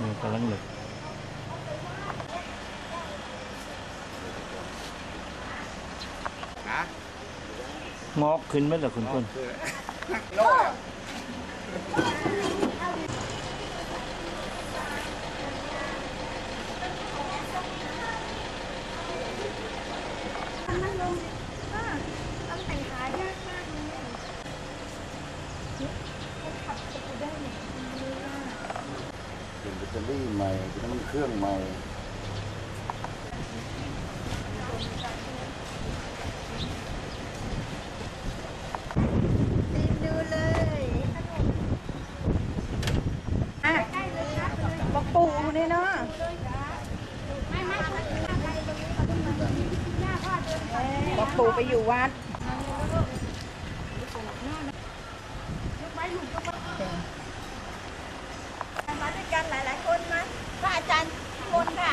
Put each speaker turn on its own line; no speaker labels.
เลยอะ
นี่กำลังเหลึก
ฮะ
งอกขึ้นไหมล่ะคุณคุณ
คือโลกอะ
มันลงอ่าต้องแต่งขายากมากเลยเขาขับสกูตเดอร์เนี่ยดีมาก
เป็นแบตเตอรี่ใหม่เป็นน้ำมันเครื่องใหม่
ดูเลยอะบอกปูนี่เนาะบอกปูไปอยู่วัด มาด้วยกันหลาย ๆ คนมาพระอาจารย์มนค่ะ